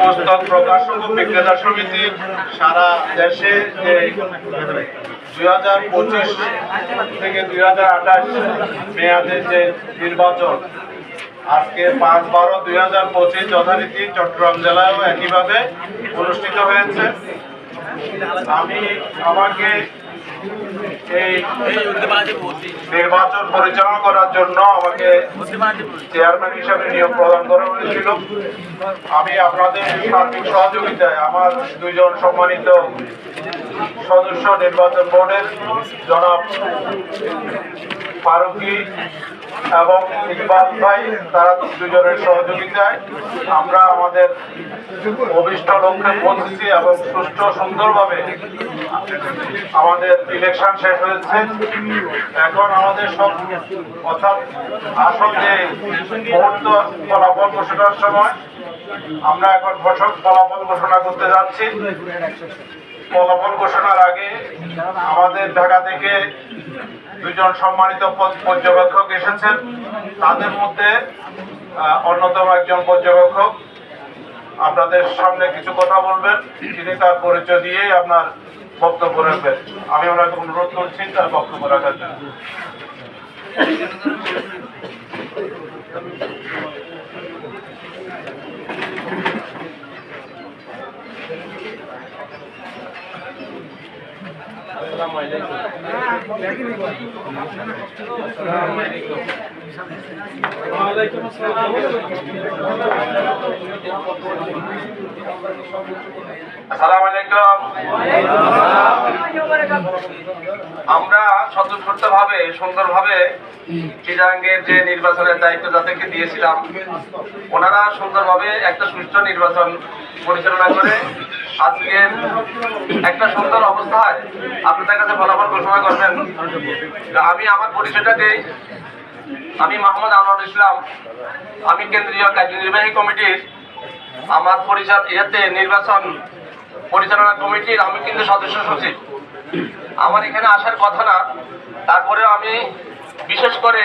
পুস্তক প্রকাশক ও বিক্রেতা সমিতি সারা দেশে যে দুই হাজার পঁচিশ থেকে দুই হাজার আঠাশ মেয়াদের যে নির্বাচন, আজকে পাঁচ বারো দুই হাজার পঁচিশ যথারীতি চট্টগ্রাম জেলায়ও একইভাবে অনুষ্ঠিত হয়েছে। আমি আমাকে নির্বাচন পরিচালনা করার জন্য আমাকে চেয়ারম্যান হিসাবে নিয়োগ প্রদান করা হয়েছিল। আমি আপনাদের সার্বিক সহযোগিতায় আমার দুইজন সম্মানিত সদস্য নির্বাচন বোর্ডের জনাব ফারুকি এবং ইকবাল ভাই, তারা দুজনের সহযোগিতায় আমরা আমাদের অভিষ্ট লক্ষ্যে পৌঁছেছি এবং সুষ্ঠু সুন্দরভাবে আমাদের ইলেকশন শেষ হয়েছে। এখন আমাদের সব অর্থাৎ আসল যে মুহূর্ত ফলাফল ঘোষণার সময়, আমরা এখন ঘোষক ফলাফল ঘোষণা করতে যাচ্ছি। ফলাফল ঘোষণার আগে আমাদের ঢাকা থেকে দুজন সম্মানিত পর্যবেক্ষক এসেছেন। তাদের মধ্যে অন্যতম একজন পর্যবেক্ষক। আপনাদের সামনে কিছু কথা বলবেন। তিনি তার পরিচয় দিয়েই আপনার বক্তব্য রাখবেন। আমি ওনাকে অনুরোধ করছি তার বক্তব্য রাখার জন্য। আসসালামু আলাইকুম। আমরা স্বতঃস্ফূর্ত ভাবে সুন্দরভাবে চিরাঙ্গের যে নির্বাচনের দায়িত্ব যাদেরকে দিয়েছিলাম, ওনারা সুন্দরভাবে একটা সুষ্ঠু নির্বাচন পরিচালনা করে আজকে একটা সুন্দর অবস্থায় আপনাদের কাছে ফলাফল ঘোষণা করবেন। আমি আমার পরিচয়টা দিই। আমি মোহাম্মদ আনোয়ার ইসলাম। আমি কেন্দ্রীয় কার্যনির্বাহী কমিটির আমার পরিষদ ইয়েতে নির্বাচন পরিচালনা কমিটির আমি কিন্তু সদস্য সচিব। আমার এখানে আসার কথা না। তারপরেও আমি বিশেষ করে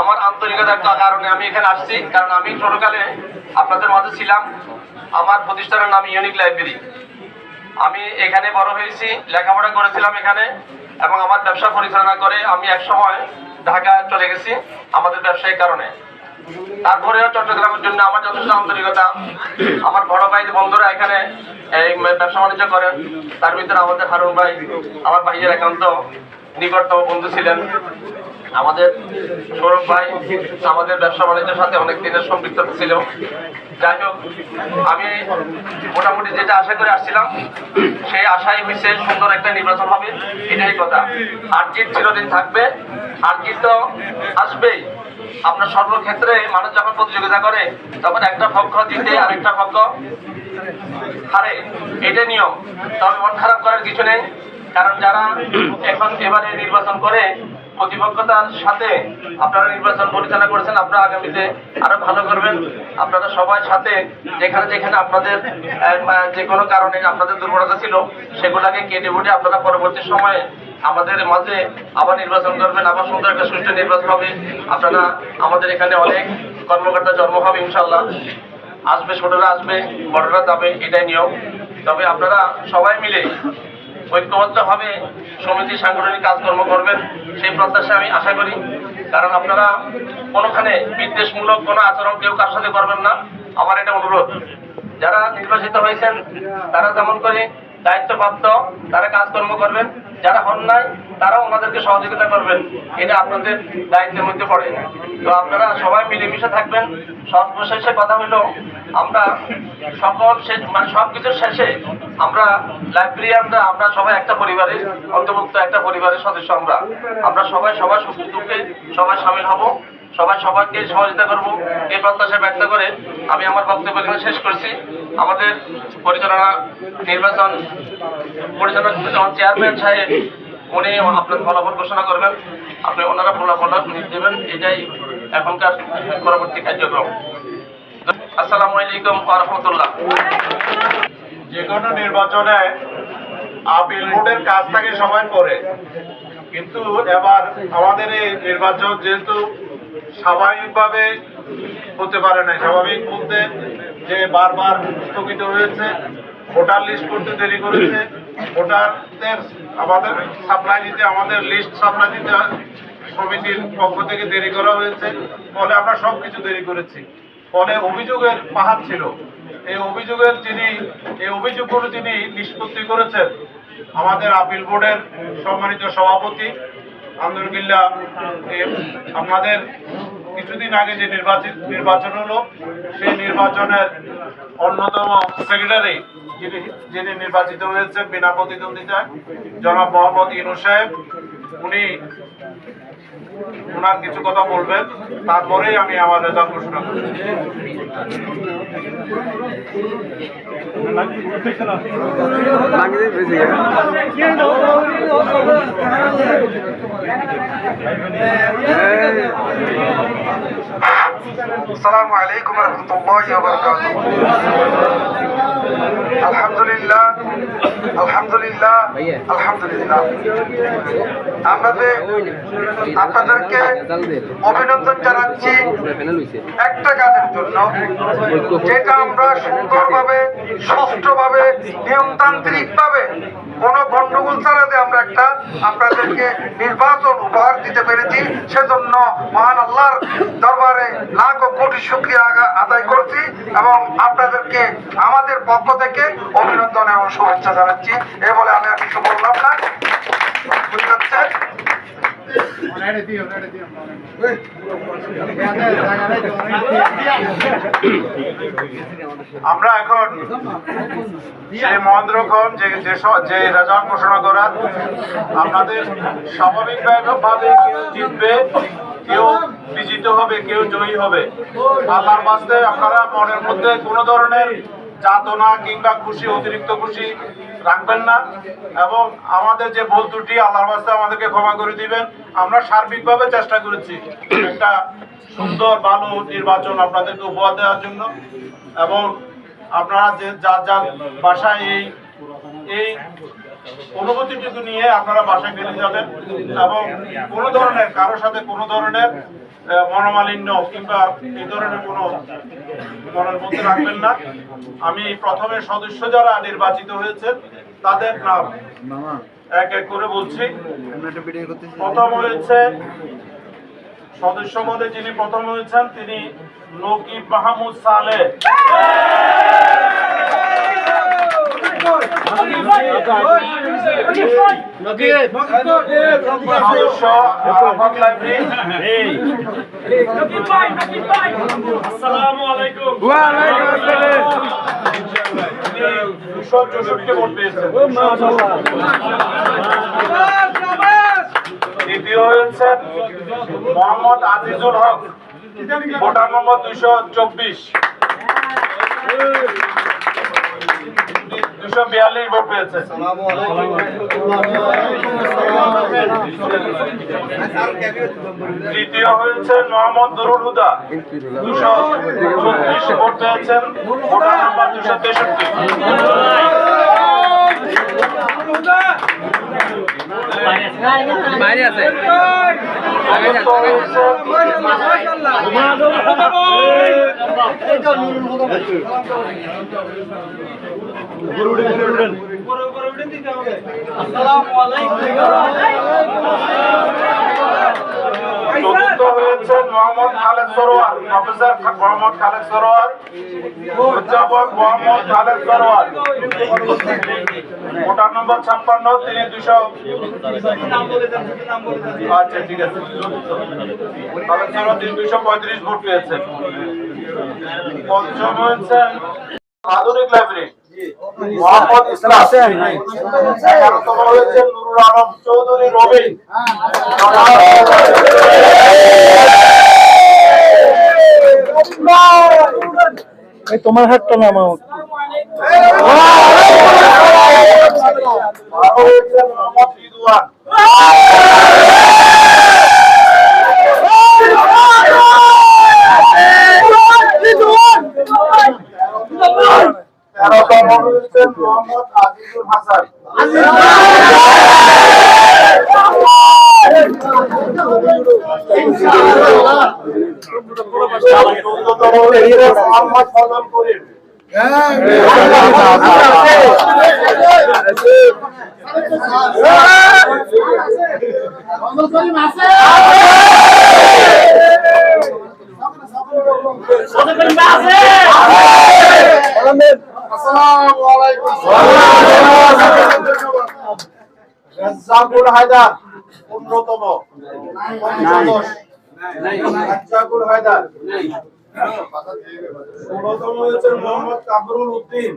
আমার আন্তরিকতার কারণে আমি এখানে আসছি, কারণ আমি ছোটকালে আপনাদের মাঝে ছিলাম। আমার প্রতিষ্ঠানের নাম ইউনিক লাইব্রেরি আমি এখানে বড় হয়েছি, লেখাপড়া করেছিলাম এখানে, এবং আমার ব্যবসা পরিচালনা করে আমি এক সময় ঢাকা চলে গেছি, আমাদের ব্যবসায়িক কারণে। তারপরেও চট্টগ্রামের জন্য আমার যথেষ্ট আন্তরিকতা। আমার বড় ভাই, বন্ধুরা এখানে এই ব্যবসা বাণিজ্য করেন। তার ভিতরে আমাদের হারুন ভাই, আমার ভাইয়ের একান্ত নিকটতম বন্ধু ছিলেন আমাদের সৌরভ ভাই, আমাদের ব্যবসা বাণিজ্যের সাথে অনেক দিনের সম্পৃক্ত ছিল। যাই হোক, আমি মোটামুটি যেটা আশা করে আসছিলাম, সেই আশাই হয়েছে সুন্দর একটা নির্বাচন হবে, এটাই কথা। আর জিত চিরদিন থাকবে আর জিত তো আসবেই। আপনার সর্বক্ষেত্রে মানুষ যখন প্রতিযোগিতা করে, তখন একটা পক্ষ জিতে আর একটা পক্ষ হারে। এটা নিয়ম। তবে মন খারাপ করার কিছু নেই। কারণ যারা এখন এবারে নির্বাচন করে, প্রতিপক্ষতার সাথে আপনারা নির্বাচন পরিচালনা করেছেন, আপনারা আগামীতে আরও ভালো করবেন। আপনারা সবাই সাথে, যেখানে যেখানে আপনাদের যে কোনো কারণে আপনাদের দুর্বলতা ছিল, সেগুলাকে কেটে উঠে আপনারা পরবর্তী সময়ে আমাদের মাঝে আবার নির্বাচন করবেন। আবার সুন্দর একটা সুষ্ঠু নির্বাচন হবে। আপনারা আমাদের এখানে অনেক কর্মকর্তা জন্ম হবে ইনশাল্লাহ আসবে, ছোটরা আসবে, বড়রা যাবে, এটাই নিয়ম। তবে আপনারা সবাই মিলে ঐক্যবদ্ধভাবে সমিতি সাংগঠনিক কাজকর্ম করবেন, সেই প্রত্যাশা আমি আশা করি। কারণ আপনারা কোনোখানে বিদ্বেষমূলক কোনো আচরণ কেউ কার সাথে করবেন না। আমার এটা অনুরোধ। যারা নির্বাচিত হয়েছেন, তারা যেমন করে দায়িত্বপ্রাপ্ত, তারা কাজকর্ম করবেন। যারা হন নাই, তারাও ওনাদেরকে সহযোগিতা করবেন। এটা আপনাদের দায়িত্বের মধ্যে পড়ে। তো আপনারা সবাই মিলেমিশে থাকবেন। সর্বশেষে কথা হলো, আমরা সকল শেষ মানে সব কিছুর শেষে আমরা লাইব্রেরিয়ানরা, আমরা সবাই একটা পরিবারের, অন্তর্ভুক্ত একটা পরিবারের সদস্য আমরা। আমরা সবাই সবার সুখ দুঃখে সবাই সামিল হব। সবাই সবাইকে সহযোগিতা করব, এই প্রত্যাশা ব্যক্ত করে আমি আমার বক্তব্য এখানে শেষ করছি। আমাদের পরিচালনা নির্বাচন পরিচালনা চেয়ারম্যান সাহেব, উনি আপনার ফলাফল ঘোষণা করবেন। আপনি ওনারা ফলাফল দেবেন, এটাই এখনকার পরবর্তী কার্যক্রম। আসসালামু আলাইকুম ওয়া রাহমাতুল্লাহ। যে কোনো নির্বাচনে আপিল বোর্ডের কাজ থাকে সবাই করে। কিন্তু এবার আমাদের এই নির্বাচন যেহেতু স্বাভাবিকভাবে হতে পারে না স্বাভাবিক বলতে যে বারবার স্থগিত হয়েছে ভোটার লিস্ট করতে দেরি করেছে, ভোটারদের আমাদের সাপ্লাই দিতে, আমাদের লিস্ট সাপ্লাই দিতে সমিতির পক্ষ থেকে দেরি করা হয়েছে। ফলে আমরা সব কিছু দেরি করেছি। ফলে অভিযোগের পাহাড় ছিল। এই অভিযোগের যিনি, এই অভিযোগগুলো যিনি নিষ্পত্তি করেছেন। আমাদের আপিল বোর্ডের সম্মানিত সভাপতি আন্দরগিল্লা আমাদের কিছুদিন আগে যে নির্বাচিত নির্বাচন হলো, সেই নির্বাচনের অন্যতম সেক্রেটারি যিনি যিনি নির্বাচিত হয়েছেন বিনা প্রতিদ্বন্দ্বিতায়, জনাব মোহাম্মদ ইনু সাহেব, উনি ওনার কিছু কথা বলবেন তারপরেই আমি আমার রেজাল্ট ঘোষণা করব। আসসালামু আলাইকুম রহমতুল্লাহ আলহামদুলিল্লাহ আলহামদুলিল্লাহ আলহামদুলিল্লাহ। আমাদের আপনাদেরকে অভিনন্দন জানাচ্ছি একটা কাজের জন্য যেটা আমরা সুন্দরভাবে সুষ্ঠুভাবে নিয়মতান্ত্রিকভাবে কোনো গন্ডগোল ছাড়াতে আমরা একটা আপনাদেরকে নির্বাচন উপহার দিতে পেরেছি। সেজন্য মহান আল্লাহর দরবারে লাখ ও কোটি শুক্রিয়া আদায় করছি এবং আপনাদেরকে আমাদের পক্ষ থেকে অভিনন্দন এবং শুভেচ্ছা জানাচ্ছি। এ বলে আমি আর কিছু বললাম না? আমরা এখন সেই মহেন্দ্রক্ষণ, যে যে রেজাল্ট ঘোষণা করার আপনাদের স্বাভাবিকভাবে জিতবে, কেউ বিজিত হবে, কেউ জয়ী হবে। আল্লাহর আপনারা মনের মধ্যে কোনো ধরনের যাতনা কিংবা খুশি, অতিরিক্ত খুশি রাখবেন না। এবং আমাদের যে ভুল ত্রুটি, আল্লাহর বাস্তে আমাদেরকে ক্ষমা করে দিবেন। আমরা সার্বিকভাবে চেষ্টা করেছি একটা সুন্দর, ভালো নির্বাচন আপনাদেরকে উপহার দেওয়ার জন্য। এবং আপনারা যে যার যার বাসায় এই এই অনুভূতিটুকু নিয়ে আপনারা বাসায় ফিরে যাবেন এবং কোনো ধরনের কারোর সাথে কোনো ধরনের মনোমালিন্য কিংবা এই ধরনের কোনো মনের মধ্যে রাখবেন না। আমি প্রথমে সদস্য যারা নির্বাচিত হয়েছে তাদের নাম এক এক করে বলছি। প্রথম হয়েছে সদস্য পদে যিনি প্রথম হয়েছেন, তিনি নকিব মাহমুদ সালে দুশো চৌষট্টি ভোট পেয়েছেন দ্বিতীয় মোহাম্মদ আজিজুল হক ভোটার নম্বর দুইশো চব্বিশ। দুশো বিয়াল্লিশ ভোট পেয়েছেন তৃতীয় হয়েছেন মোহাম্মদ দুরুল হুদা। দুশো চব্বিশ ভোট পেয়েছেন। ভোটার নম্বর দুশো তেষট্টি। বাইরে আছে। চতুর্থ হয়েছেন মোহাম্মদ খালেদ সরোয়ার প্রফেসর মোহাম্মদ খালেদ সরোয়ার অধ্যাপক মোহাম্মদ খালেদ সরোয়ার। ভোটার নম্বর ছাপ্পান্ন, তিনি দুশো আচ্ছা ঠিক আছে। খালেদ সরোয়ার, তিনি দুশো পঁয়ত্রিশ ভোট পেয়েছেন। পঞ্চম হয়েছেন আধুনিক লাইব্রেরি। মোহাম্মদ ইসলাম। হয়েছেন নুরুল আলম চৌধুরী রবি তোমার হাতটা নামাও। মোহাম্মদ রিদওয়ান মোহাম্মদ আজিজুল হাসান মোহাম্মদ ফজল করিম রাজ্জাকুল হায়দার অন্যতম পঞ্চদশ। হায়দার। ষোলতম হয়েছে মোহাম্মদ কামরুল উদ্দিন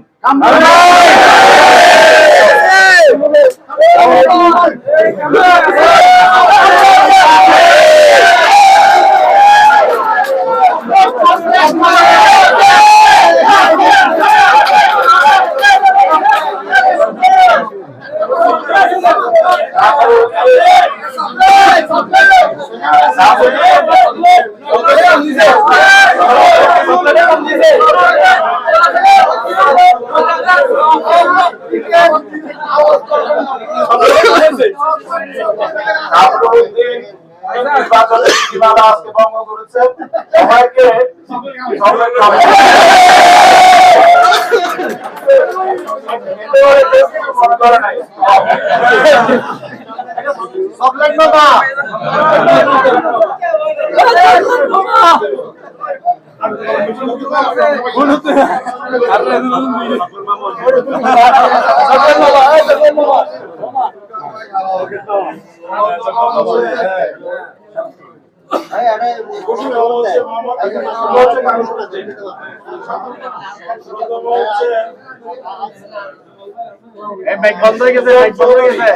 নির্বাচনের সীমানা আজকে ভঙ্গ চকলেট বন্ধ হয়ে গেছে বন্ধ হয়ে গেছে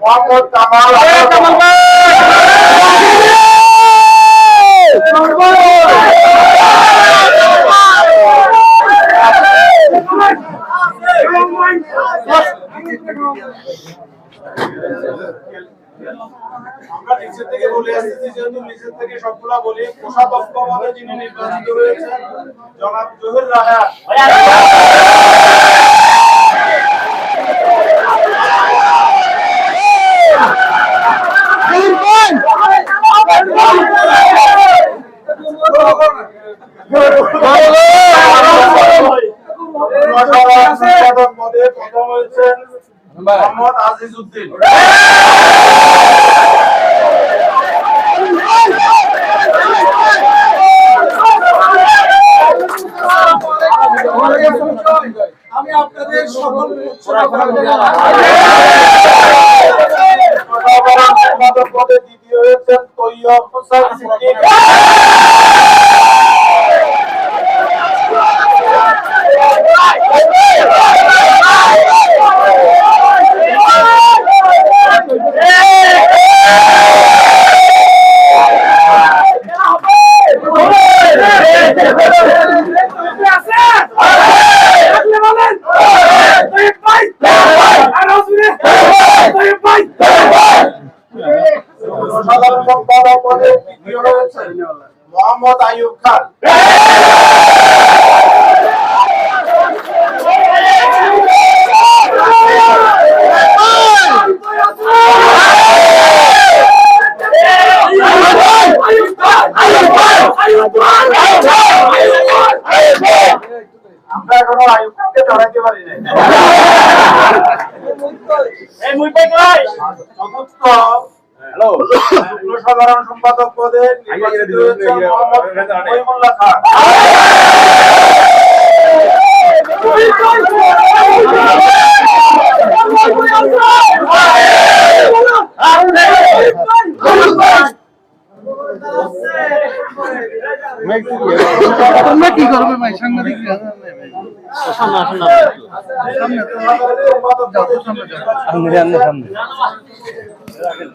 মোহাম্মদ কামাল আমরা নিচে থেকে বলে আসতেছি যেহেতু নিচের থেকে সবগুলা বলি কোষাধ্যক্ষ পদে যিনি নির্বাচিত হয়েছেন, জনাব জহির রাহা সম্পাদক পদে প্রথম হয়েছেন মোহাম্মদ আজিজ উদ্দিন আমি আপনাদের সকল দ্বিতীয় হয়েছেন তৈয়ব হোসেন সিদ্দিক সাধারণ সম্পাদক পদে তৃতীয় হয়েছেন মোহাম্মদ আইয়ুব খান আমরা এখনও আইয়ুব খানকে ধরাইতে পারি নাই চতুর্থ যুগ্ম সাধারণ সম্পাদক পদে নির্বাচিত হয়েছেন মোহাম্মদ মহিমুল্লাহ খান। তোমরা কি করবে ভাই? সাংবাদিক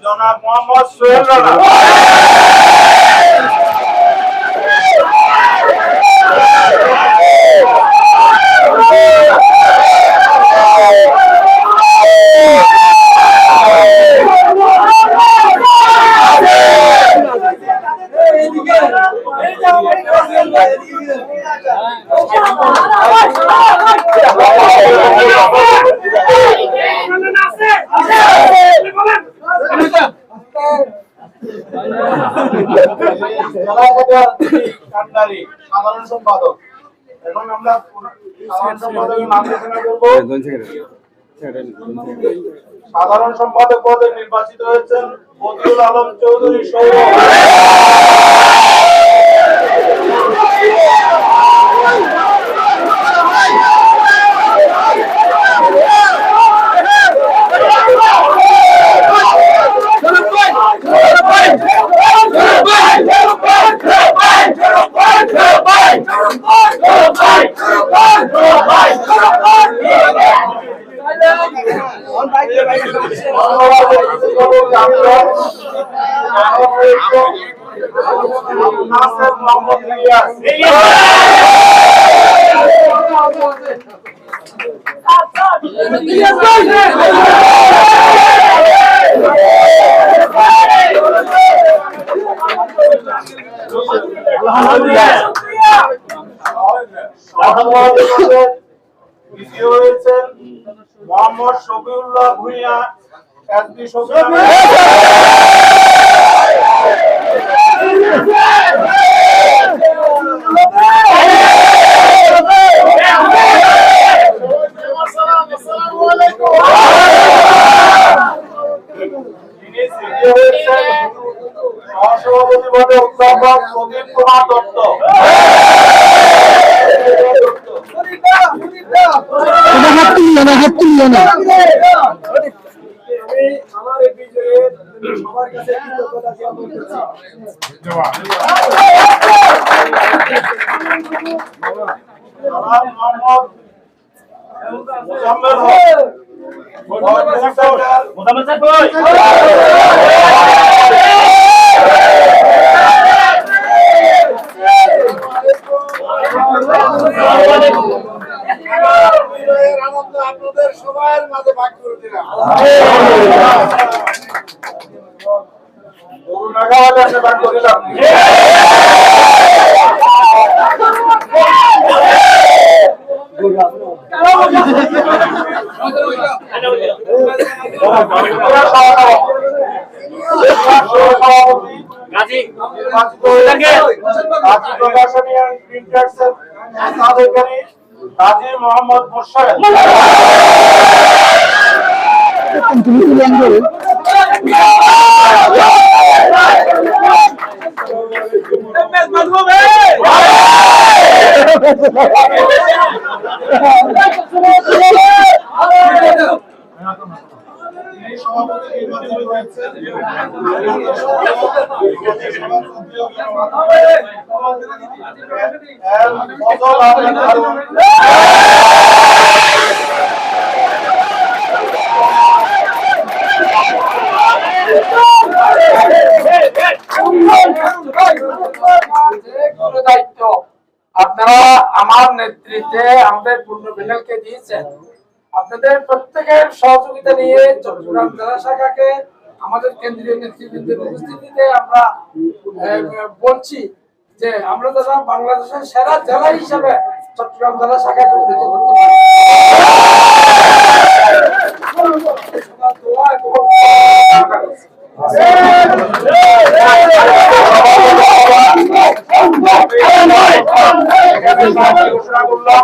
জনাব মোহাম্মদ সোহেল রানা। সাধারণ সম্পাদক আমরা সাধারণ সাধারণ সম্পাদক পদে নির্বাচিত হয়েছেন বদুল আলম চৌধুরী সৌরভ। দ্বিতীয় হয়েছেন মোহাম্মদ শফিউল্লাহ ভুঁইয়া শফিউল্লাহ যিনি তৃতীয় হয়েছেন পদে অধ্যাপক প্রদীপ কুমার দত্ত হাত তুলিও না হাত তুলিও না আমার এই বিজয়ে সবার কাছে কৃতজ্ঞতা জ্ঞাপন করছি মোহাম্মদ মুজাম্মেল হক মোহাম্মদ আপনাদের সবার মাঝে ভাগ করে দিলাম ভাগ করে দিলাম গাজী প্রকাশনী অ্যান্ড সাধারণী কাজী মোহাম্মদ মোর্শেদ আপনারা আমার নেতৃত্বে আমাদের পূর্ণ প্যানেলকে দিয়েছেন। আপনাদের প্রত্যেকের সহযোগিতা নিয়ে চট্টগ্রাম জেলা শাখাকে, আমাদের কেন্দ্রীয় নেতৃবৃন্দের উপস্থিতিতে আমরা বলছি যে আমরা যারা বাংলাদেশের সেরা জেলা হিসেবে চট্টগ্রাম জেলা শাখাকে উন্নীত করতে পারি। ঘোষণা করলাম